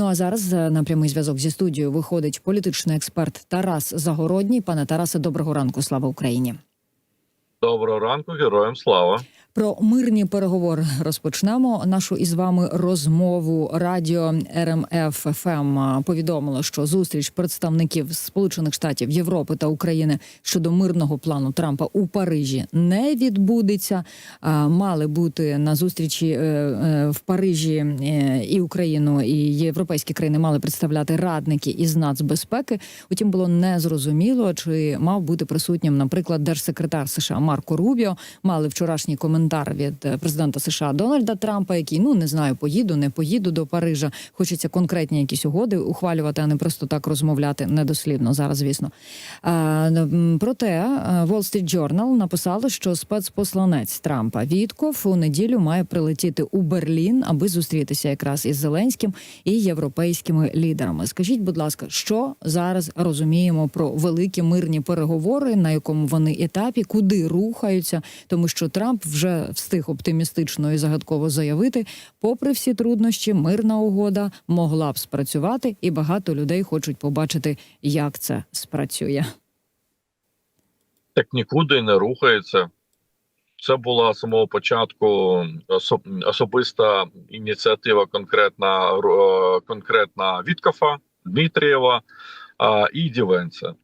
Ну а зараз е, на прямий зв'язок зі студією виходить політичний експерт Тарас Загородній. Пане Тарасе, доброго ранку. Слава Україні. Доброго ранку, героям слава. Про мирні переговори розпочнемо нашу із вами розмову. Радіо РМФ ФМ повідомило, що зустріч представників Сполучених Штатів Європи та України щодо мирного плану Трампа у Парижі не відбудеться. Мали бути на зустрічі е, е, в Парижі е, і Україну, і європейські країни мали представляти радники із нацбезпеки. Утім, було незрозуміло, чи мав бути присутнім, наприклад, держсекретар США Марко Рубіо. Мали вчорашній коментар від е, президента США Дональда Трампа, який ну не знаю, поїду, не поїду до Парижа. Хочеться конкретні якісь угоди ухвалювати, а не просто так розмовляти недослівно зараз. Звісно, проте е, Wall Street Journal написало, що спецпосланець Трампа Вітков у неділю має прилетіти у Берлін, аби зустрітися якраз із Зеленським і європейськими лідерами. Скажіть, будь ласка, що зараз розуміємо про великі мирні переговори, на якому вони етапі, куди рухаються, тому що Трамп вже встиг оптимістично і загадково заявити, попри всі труднощі, мирна угода могла б спрацювати, і багато людей хочуть побачити, як це спрацює. Так нікуди не рухається. Це була з самого початку осо- особиста ініціатива конкретна, е, конкретна Віткофа, Дмитрієва і Дівенця.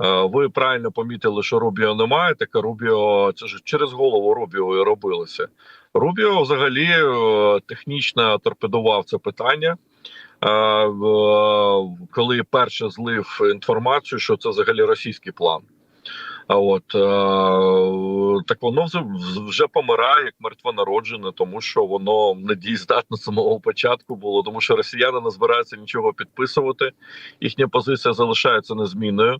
Е, Ви правильно помітили, що Рубіо немає. Таке Рубіо це ж через голову Рубіо і робилося. Рубіо взагалі е, технічно торпедував це питання. Е, Коли перше злив інформацію, що це взагалі російський план. А от так воно вже, помирає як мертвонароджене, тому що воно недієздатне з самого початку було, тому що росіяни не збираються нічого підписувати. Їхня позиція залишається незмінною.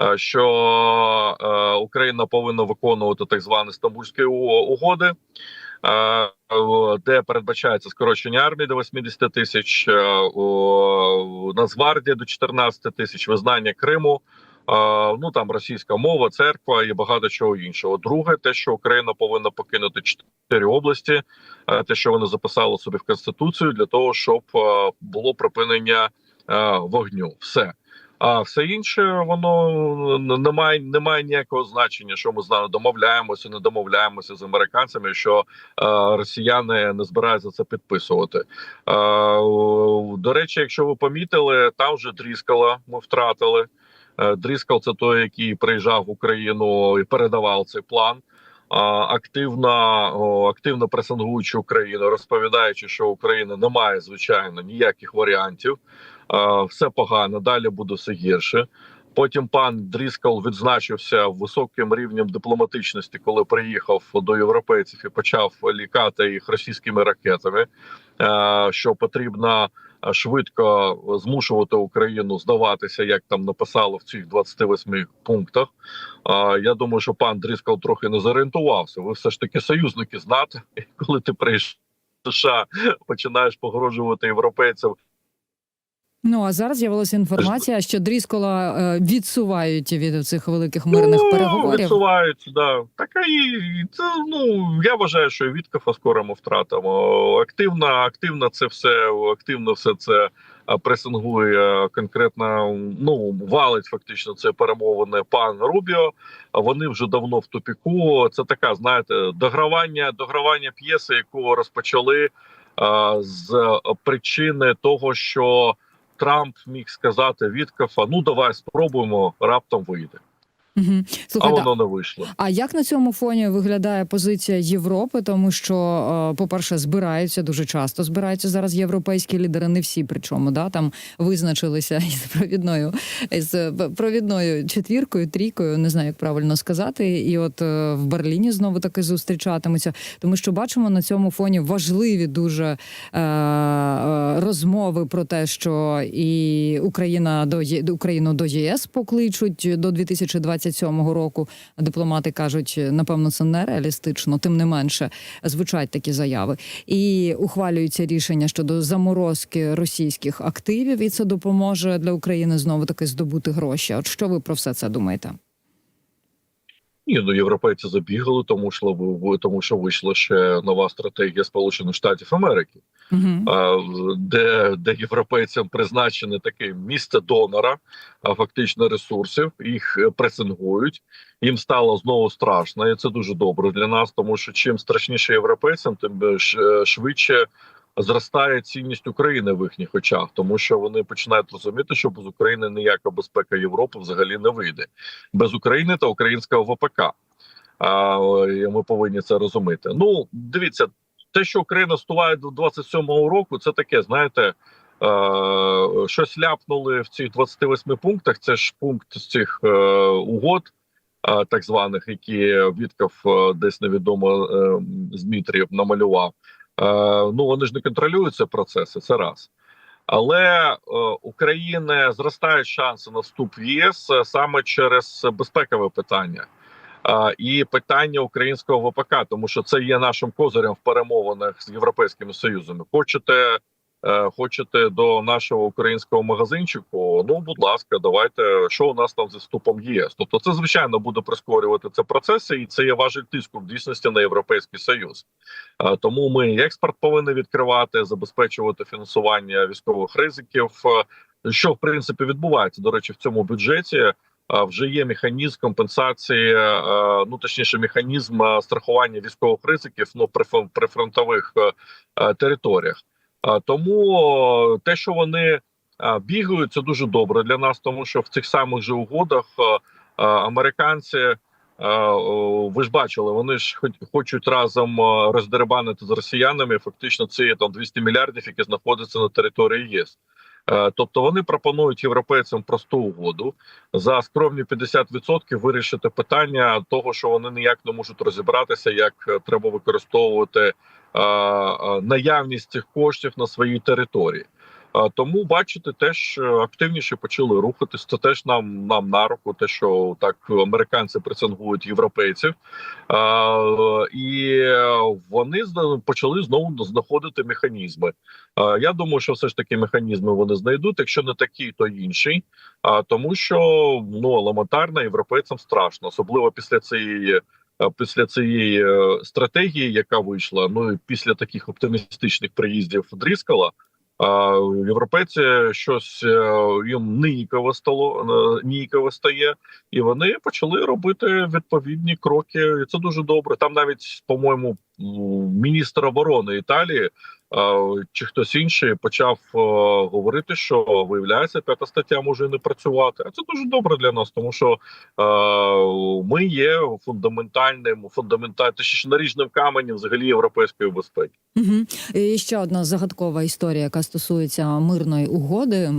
Е, Що е, Україна повинна виконувати так звані стамбульські угоди, е, де передбачається скорочення армії до 80 тисяч, Нацгвардія до 14 тисяч, визнання Криму. Ну там російська мова, церква і багато чого іншого. Друге, те, що Україна повинна покинути чотири області, те, що вони записали собі в конституцію, для того, щоб було припинення вогню. Все. А все інше воно не має, не має ніякого значення, що ми з нами домовляємося, не домовляємося з американцями, що е, росіяни не збираються це підписувати. Е, до речі, якщо ви помітили, там вже Дріскала ми втратили. Е, Дріскал це той, який приїжджав в Україну і передавав цей план. Активно, активно пресингуючи Україну, розповідаючи, що Україна не має звичайно ніяких варіантів, все погано, далі буде все гірше. Потім пан Дріскал відзначився високим рівнем дипломатичності, коли приїхав до європейців і почав лікати їх російськими ракетами. е, Що потрібно е, швидко змушувати Україну здаватися, як там написали в цих 28 пунктах. Я думаю, що пан Дріскал трохи не зорієнтувався. Ви все ж таки союзники знати, коли ти приїжджаєш в США, починаєш погрожувати європейцям. Ну а зараз з'явилася інформація, що Дріскола е, відсувають від цих великих мирних ну, переговорів. Відсувають, да. Така і це ну я вважаю, що і Віткафа скоро ми втратимо. Активно, активно це все, активно все це пресингує конкретно. Ну валить фактично це перемовини пан Рубіо. Вони вже давно в тупіку. Це така, знаєте, догравання, догравання п'єси, яку розпочали з причини того, що. Трамп міг сказати Віткафа, ну давай спробуємо, раптом вийде. Угу. А воно не вийшло. А як на цьому фоні виглядає позиція Європи? Тому що, е, по-перше, збираються дуже часто. Збираються зараз європейські лідери, не всі причому да там визначилися із провідною з провідною четвіркою, трійкою, не знаю, як правильно сказати. І от е, в Берліні знову таки зустрічатимуться, тому що бачимо на цьому фоні важливі дуже е, е, розмови про те, що і Україна до Україну до ЄС покличуть до 2027 року. Дипломати кажуть, напевно, це нереалістично, тим не менше звучать такі заяви. І ухвалюються рішення щодо заморозки російських активів, і це допоможе для України знову таки здобути гроші. От що ви про все це думаєте? Ні, ну європейці забігали, тому що тому що вийшла ще нова стратегія Сполучених Штатів Америки. Угу. де, де європейцям призначене таке місце донора, а фактично ресурсів, їх е, пресингують. Їм стало знову страшно, і це дуже добре для нас, тому що чим страшніше європейцям, тим е, е, швидше зростає цінність України в їхніх очах, тому що вони починають розуміти, що без України ніяка безпека Європи взагалі не вийде без України та українського ВПК. А ми повинні це розуміти. Ну дивіться, те, що Україна вступає до 27-го року, це таке, знаєте, е, щось ляпнули в цих 28 пунктах. Це ж пункт з цих е, угод, е, так званих, які Вітков е, десь невідомо е, з Дмитрієв намалював. Е, ну вони ж не контролюють ці процеси, це раз. Але е, України зростають шанси на вступ в ЄС е, саме через безпекове питання. І питання українського ВПК, тому що це є нашим козирем в перемовинах з європейськими союзами. Хочете, хочете до нашого українського магазинчику? Ну, будь ласка, давайте що у нас там зі вступом ЄС. Тобто, це звичайно буде прискорювати це процеси, і це є важель тиску в дійсності на європейський союз. Е, тому ми експорт повинні відкривати, забезпечувати фінансування військових ризиків. е, Що в принципі відбувається до речі, в цьому бюджеті. Вже є механізм компенсації, е, ну точніше, механізм е, страхування військових ризиків ну при фронтових е, е, територіях. Тому те, що вони бігають, це дуже добре для нас, тому що в цих самих же угодах американці. Ви ж бачили, вони ж хоч- хочуть разом роздерибанити з росіянами. Фактично, це там 200 мільярдів, які знаходяться на території ЄС. Е, Тобто вони пропонують європейцям просту угоду за скромні 50% вирішити питання того, що вони ніяк не можуть розібратися, як е, треба використовувати наявність цих коштів на своїй території. Е, Тому бачите, теж е, активніше почали рухатись. Це теж нам нам на руку, те, що так американці пресингують європейців, Е, і вони почали знову знаходити механізми. Е, Я думаю, що все ж таки механізми вони знайдуть. Якщо не такий, то інший. Тому, що ну елементарно європейцям страшно, особливо після цієї. Е, Після цієї е, стратегії, яка вийшла, ну і після таких оптимістичних приїздів Дріскала, європейці щось е, їм ніяково стало ніяково стає, і вони почали робити відповідні кроки. І це дуже добре. Там навіть, по-моєму, міністр оборони Італії чи хтось інший почав е, говорити, що виявляється, п'ята стаття може не працювати. А це дуже добре для нас, тому що е, ми є фундаментальним, фундаментальним, точніше наріжним каменем взагалі європейської безпеки. Угу. І ще одна загадкова історія, яка стосується мирної угоди,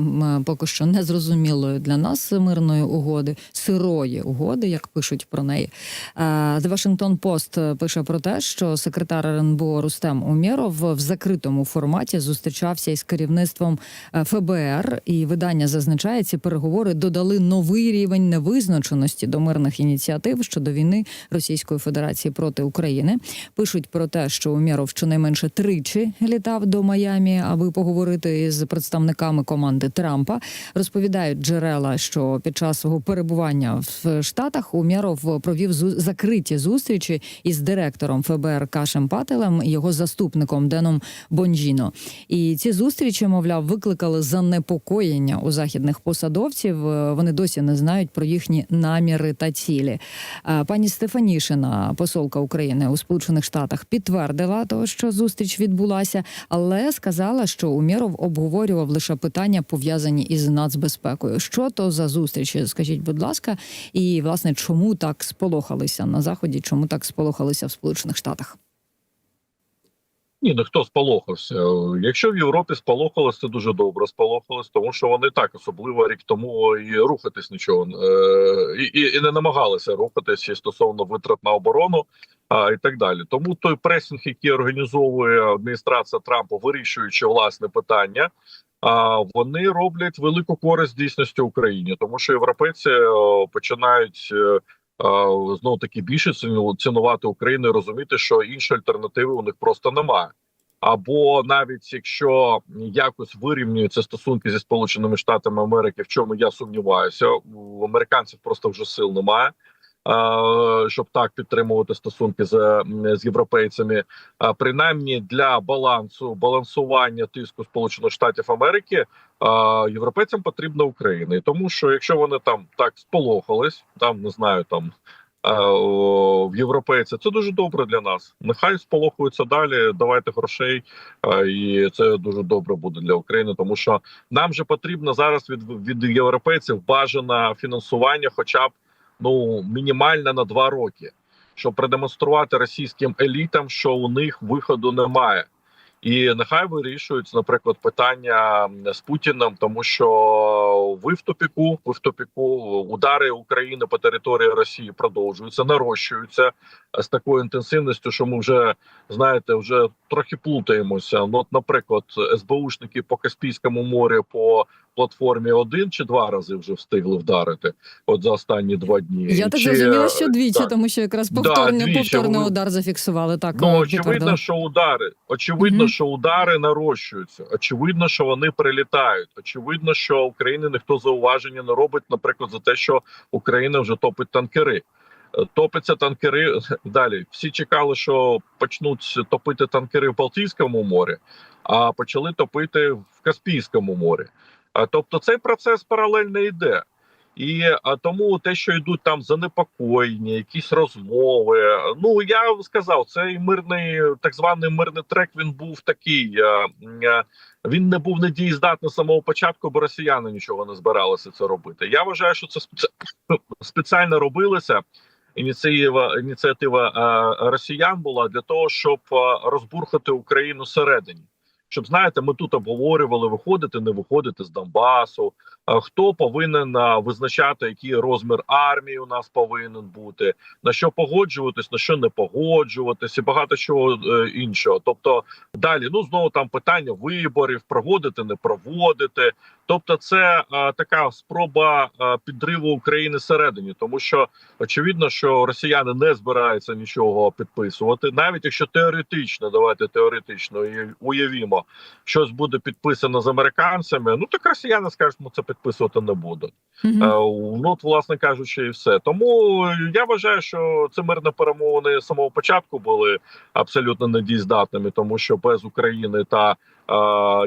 поки що незрозумілої для нас мирної угоди, сирої угоди, як пишуть про неї. Е, The Washington Post пише про те, що секретар РНБО Рустем Умєров в закритому форматі зустрічався із керівництвом е, ФБР, і видання зазначає, ці переговори додали новий рівень невизначеності до мирних ініціатив щодо війни Російської Федерації проти України. Пишуть про те, що Умєров щонайменше тричі літав до Майамі, аби поговорити із представниками команди Трампа. Розповідають джерела, що під час свого перебування в Штатах Умєров провів закриті зустрічі із директором ФБР Кашем Пателем його заступником Деном Бонджіно. І ці зустрічі, мовляв, викликали занепокоєння у західних посадовців. Е, Вони досі не знають про їхні наміри та цілі. Е, Пані Стефанішина, посолка України у Сполучених Штатах, підтвердила того, що зустріч відбулася, але сказала, що Умєров обговорював лише питання пов'язані із нацбезпекою. Що то за зустрічі? Скажіть, будь ласка, і власне чому так сполохалися на заході? Чому так сполохалися в Сполучених Штатах? Ні, ну хто сполохався? Якщо в Європі сполохалось, це дуже добре сполохалось, тому що вони так особливо рік тому і рухатись нічого е, і, і, і не намагалися рухатись і стосовно витрат на оборону а, і так далі. Тому той пресінг, який організовує адміністрація Трампа, вирішуючи власне питання. А вони роблять велику користь дійсності Україні, тому що європейці е, починають е, знову таки більше ціну- цінувати Україну і розуміти, що іншої альтернативи у них просто немає. Або навіть якщо якось вирівнюються стосунки зі Сполученими Штатами Америки, в чому я сумніваюся, у американців просто вже сил немає. Щоб так підтримувати стосунки з, з європейцями. Принаймні для балансу балансування тиску Сполучених Штатів Америки європейцям потрібна Україна, і тому що якщо вони там так сполохались, там не знаю, там в європейці, це дуже добре для нас. Нехай сполохуються далі. Давайте грошей, і це дуже добре буде для України, тому що нам же потрібно зараз від, від європейців бажане фінансування, хоча б ну мінімально на два роки, щоб продемонструвати російським елітам, що у них виходу немає. І нехай вирішують, наприклад, питання з Путіним, тому що ви в топіку, ви в топіку удари України по території Росії продовжуються, нарощуються з такою інтенсивністю, що ми вже знаєте, вже трохи плутаємося. Ну, от, наприклад, СБУшники по Каспійському морю по платформі один чи два рази вже встигли вдарити. От за останні два дні. Я так зрозуміла, що двічі, так. тому що якраз Да, повторний, двічі. повторний удар зафіксували. Так Ну е, очевидно, підтвердили. що удари. Очевидно, Мгм. що удари нарощуються. Очевидно, що вони прилітають. Очевидно, що України ніхто зауваження не робить, наприклад, за те, що Україна вже топить танкери. Е, Топиться танкери далі. Всі чекали, що почнуть топити танкери в Балтійському морі, а почали топити в Каспійському морі. Тобто цей процес паралельно йде. І тому те, що йдуть там занепокоєння, якісь розмови. Ну я сказав, цей мирний так званий мирний трек. Він був такий. Він не був недієздатний з самого початку, бо росіяни нічого не збиралися це робити. Я вважаю, що це спеціально робилося. Ініціатива ініціатива росіян була для того, щоб розбурхати Україну всередині. Щоб знаєте, ми тут обговорювали виходити, не виходити з Донбасу. А хто повинен визначати, який розмір армії у нас повинен бути, на що погоджуватись, на що не погоджуватись, і багато чого е, іншого. Тобто, далі ну знову там питання виборів, проводити, не проводити. Тобто, це така спроба підриву України всередині, тому що очевидно, що росіяни не збираються нічого підписувати, навіть якщо теоретично, давайте теоретично уяв- уявімо, щось буде підписано з американцями. Ну так росіяни скажуть, ну це підписувати не будуть. Е, Ну, от, власне кажучи, і все. Тому я вважаю, що ці мирні перемовини з самого початку були абсолютно недієздатними, тому що без України та е,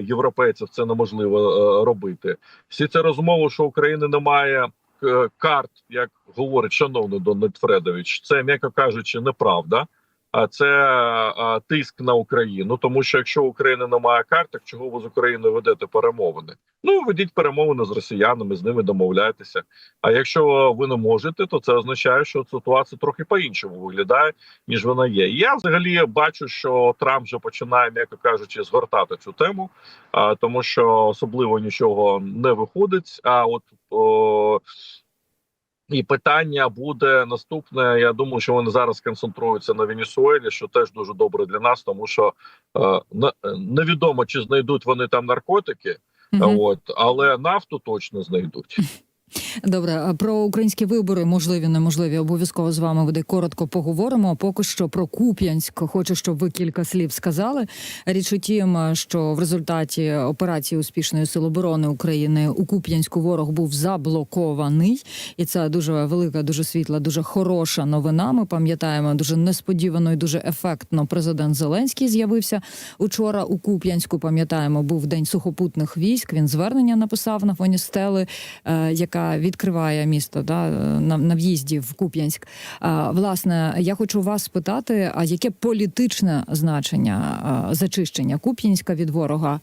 європейців це неможливо е, робити. Всі ці розмови, що України немає е, карт, як говорить шановний Дональд Фредович, це м'яко кажучи, неправда. Це тиск на Україну, тому що якщо у України немає карт, так чого ви з Україною ведете перемовини? Ну ведіть перемовини з росіянами, з ними домовляйтеся. А якщо ви не можете, то це означає, що ситуація трохи по-іншому виглядає, ніж вона є. Я взагалі бачу, що Трамп вже починає, м'яко кажучи, згортати цю тему, тому що особливо нічого не виходить. А от о, і питання буде наступне. Я думаю, що вони зараз концентруються на Венесуелі, що теж дуже добре для нас, тому що е, невідомо чи знайдуть вони там наркотики. Мгм. От, але нафту точно знайдуть. Добре, про українські вибори можливі, неможливі. Обов'язково з вами буде коротко поговоримо. Поки що про Куп'янськ. Хочу, щоб ви кілька слів сказали. Річ у тім, що в результаті операції успішної сил оборони України у Куп'янську ворог був заблокований, і це дуже велика, дуже світла, дуже хороша новина. Ми пам'ятаємо дуже несподівано і дуже ефектно. Президент Зеленський з'явився учора у Куп'янську. Пам'ятаємо, був день сухопутних військ. Він звернення написав на фоні стели, е, відкриває місто да, на, на в'їзді в Куп'янськ. Власне, я хочу вас спитати: а яке політичне значення зачищення Куп'янська від ворога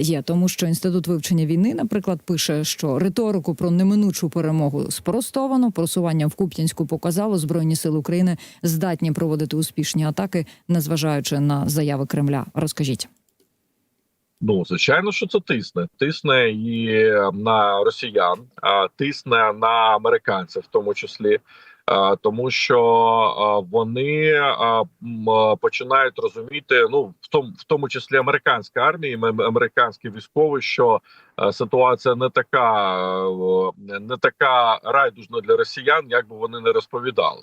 є? Тому що інститут вивчення війни, наприклад, пише, що риторику про неминучу перемогу спростовано. Просування в Куп'янську показало збройні сили України здатні проводити успішні атаки, незважаючи на заяви Кремля. Розкажіть. Ну звичайно, що це тисне. Тисне і на росіян, а тисне на американців, в тому числі. Тому що вони починають розуміти, ну в тому, в тому числі американська армія, американські військові, що ситуація не така, не така райдужна для росіян, як би вони не розповідали.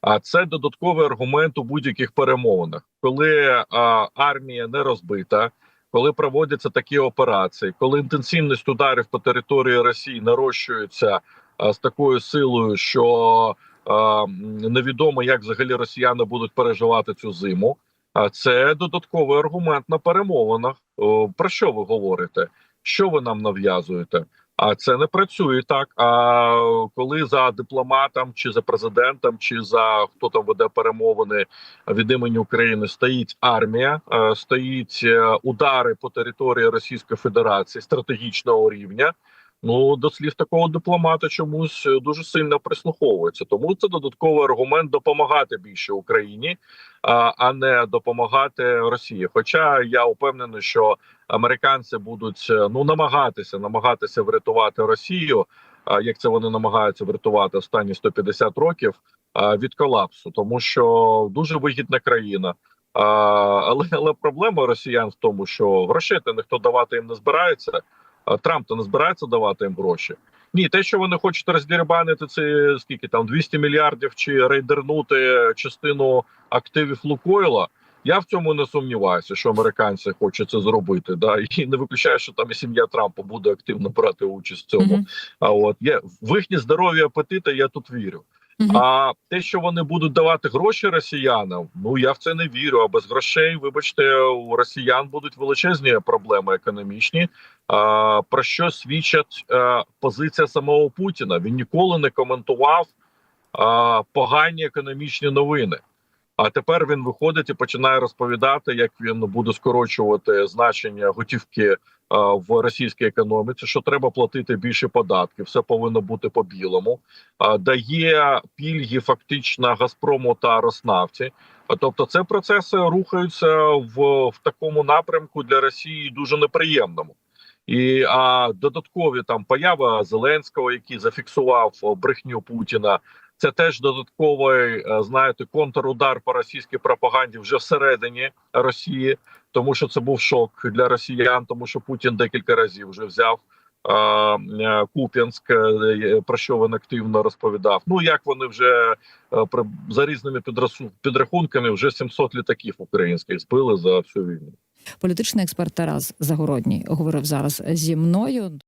А це додатковий аргумент у будь-яких перемовинах, коли армія не розбита, коли проводяться такі операції, коли інтенсивність ударів по території Росії нарощується а, з такою силою, що невідомо, як взагалі росіяни будуть переживати цю зиму. А це додатковий аргумент на перемовинах. Про що ви говорите? Що ви нам нав'язуєте? А це не працює так. А коли за дипломатом, чи за президентом, чи за хто там веде перемовини від імені України стоїть армія, е, стоїть е, удари по території Російської Федерації стратегічного рівня. Ну до слів такого дипломата чомусь е, дуже сильно прислуховується. Тому це додатковий аргумент допомагати більше Україні, а, не допомагати Росії. Хоча я впевнений, що американці будуть е, ну намагатися намагатися врятувати Росію, як це вони намагаються врятувати останні 150 років від колапсу, тому що дуже вигідна країна. Але але проблема росіян в тому, що грошей то ніхто давати їм не збирається. Трамп то не збирається давати їм гроші. Ні, те, що вони хочуть роздірбанити, це скільки там 200 мільярдів чи рейдернути частину активів Лукойла. Я в цьому не сумніваюся, що американці хочуть це зробити. Да, і не виключаю, що там і сім'я Трампа буде активно брати участь в цьому. Мгм. А от є в їхні здоров'я апетити, я тут вірю. А те, що вони будуть давати гроші росіянам, ну я в це не вірю. А без грошей, вибачте, у росіян будуть величезні проблеми економічні. А, про що свідчать а, позиція самого Путіна? Він ніколи не коментував а, погані економічні новини. А тепер він виходить і починає розповідати, як він буде скорочувати значення готівки в російській економіці, що треба платити більше податків, все повинно бути по білому. Дає пільги фактично Газпрому та Роснафті. Тобто, це процеси рухаються в, в такому напрямку для Росії дуже неприємному. І а додаткові там поява Зеленського, який зафіксував брехню Путіна. Це теж додатковий, е, знаєте, контрудар по російській пропаганді вже всередині Росії, тому що це був шок для росіян, тому що Путін декілька разів вже взяв е, е, Куп'янськ, е, про що він активно розповідав. Ну як вони вже е, за різними підрахунками вже 700 літаків українських збили за всю війну. Політичний експерт Тарас Загородній говорив зараз зі мною.